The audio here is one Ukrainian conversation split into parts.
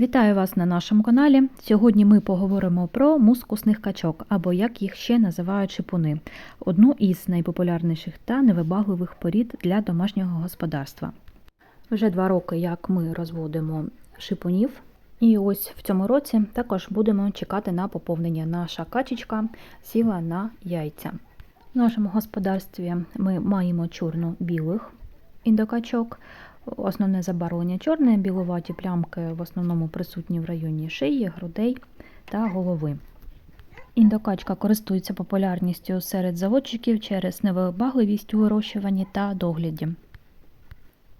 Вітаю вас на нашому каналі. Сьогодні ми поговоримо про мускусних качок, або як їх ще називають шипуни, одну із найпопулярніших та невибагливих порід для домашнього господарства. Вже два роки, як ми розводимо шипунів, і ось в цьому році також будемо чекати на поповнення. Наша качечка сіла на яйця. В нашому господарстві ми маємо чорно білих індокачок. Основне забарвлення чорне, білуваті плямки в основному присутні в районі шиї, грудей та голови. Індокачка користується популярністю серед заводчиків через невибагливість у вирощуванні та догляді.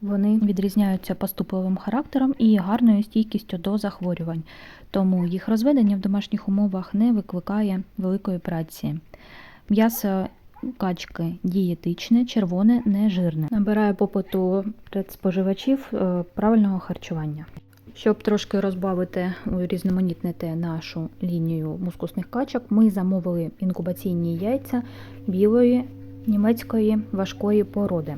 Вони відрізняються поступовим характером і гарною стійкістю до захворювань, тому їх розведення в домашніх умовах не викликає великої праці. М'ясо качки дієтичне, червоне, нежирне. Набирає попиту споживачів е, правильного харчування. Щоб трошки розбавити різноманітнити нашу лінію мускусних качок, ми замовили інкубаційні яйця білої німецької важкої породи.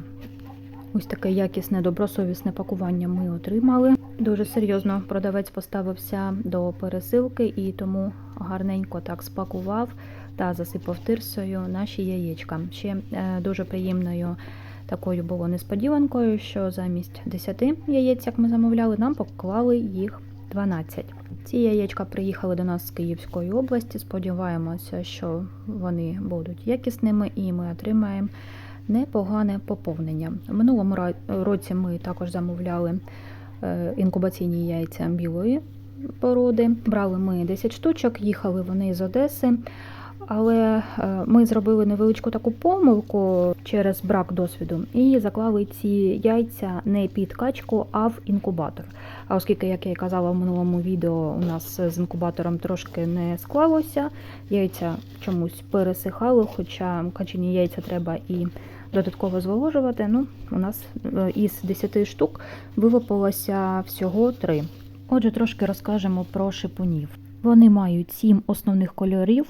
Ось таке якісне, добросовісне пакування ми отримали. Дуже серйозно продавець поставився до пересилки і тому гарненько так спакував та засипав тирсою наші яєчка. Ще е, дуже приємною такою було несподіванкою, що замість 10 яєць, як ми замовляли, нам поклали їх 12. Ці яєчка приїхали до нас з Київської області. Сподіваємося, що вони будуть якісними і ми отримаємо непогане поповнення. В минулому році ми також замовляли інкубаційні яйця білої породи. Брали ми 10 штучок, їхали вони з Одеси. Але е, ми зробили невеличку таку помилку через брак досвіду і заклали ці яйця не під качку, а в інкубатор. А оскільки, як я і казала в минулому відео, у нас з інкубатором трошки не склалося, яйця чомусь пересихали, хоча качені яйця треба і додатково зволожувати. Ну, У нас е, із 10 штук вилопилося всього 3. Отже, трошки розкажемо про шипунів. Вони мають 7 основних кольорів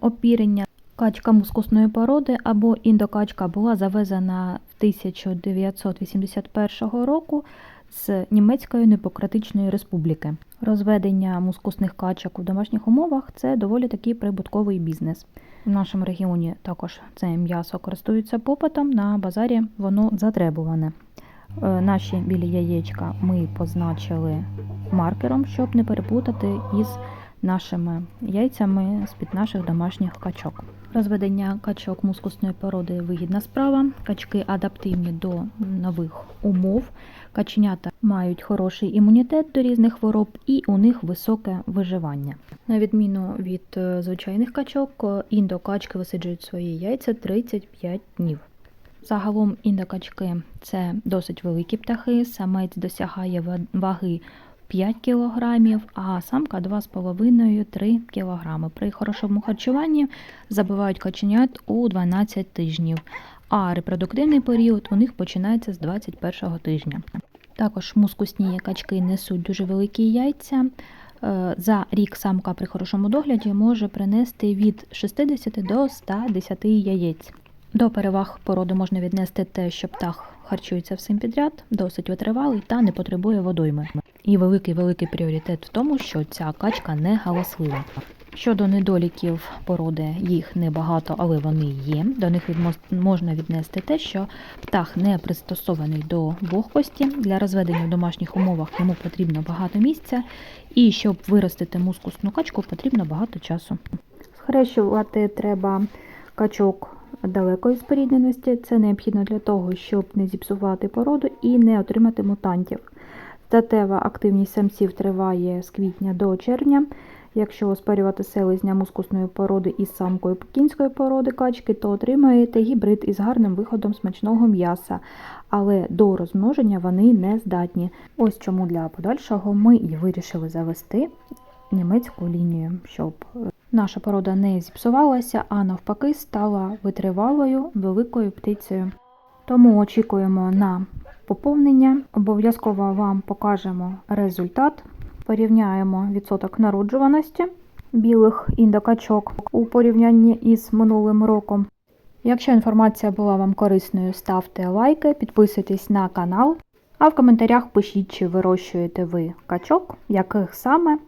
опірення. Качка мускусної породи або індокачка була завезена в 1981 року з Німецької Непократичної Республіки. Розведення мускусних качок у домашніх умовах це доволі такий прибутковий бізнес. В нашому регіоні також це м'ясо користується попитом, на базарі воно затребуване. Е, наші білі яєчка ми позначили маркером, щоб не перепутати із нашими яйцями з-під наших домашніх качок. Розведення качок мускусної породи вигідна справа. Качки адаптивні до нових умов. Каченята мають хороший імунітет до різних хвороб і у них високе виживання. На відміну від е, звичайних качок, індокачки висиджують свої яйця 35 днів. Загалом індокачки це досить великі птахи, самець досягає ваги 5 кг, а самка 2,5-3 кг. При хорошому харчуванні забивають каченят у 12 тижнів, а репродуктивний період у них починається з 21 тижня. Також мускусні качки несуть дуже великі яйця. Е, за рік самка при хорошому догляді може принести від 60 до 110 яєць. До переваг породи можна віднести те, що птах харчується всім підряд, досить витривалий та не потребує водойми. І великий-великий пріоритет в тому, що ця качка не галаслива. Щодо недоліків породи, їх небагато, але вони є. До них можна віднести те, що птах не пристосований до вогкості. Для розведення в домашніх умовах йому потрібно багато місця, і щоб виростити мускусну качку, потрібно багато часу. Схрещувати треба качок далекої спорідненості. Це необхідно для того, щоб не зіпсувати породу і не отримати мутантів. Статева активність самців триває з квітня до червня. Якщо оспарювати селезня мускусної породи із самкою пекінської породи качки, то отримаєте гібрид із гарним виходом смачного м'яса, але до розмноження вони не здатні. Ось чому для подальшого ми і вирішили завести німецьку лінію, щоб наша порода не зіпсувалася, а навпаки стала витривалою великою птицею. Тому очікуємо на поповнення. Обов'язково вам покажемо результат. Порівняємо відсоток народжуваності білих індокачок у порівнянні із минулим роком. Якщо інформація була вам корисною, ставте лайки, підписуйтесь на канал. А в коментарях пишіть, чи вирощуєте ви качок, яких саме.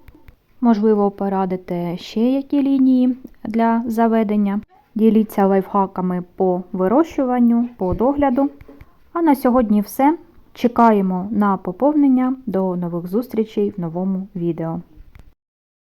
Можливо, порадите ще які лінії для заведення. Діліться лайфхаками по вирощуванню, по догляду. А на сьогодні все. Чекаємо на поповнення. До нових зустрічей в новому відео.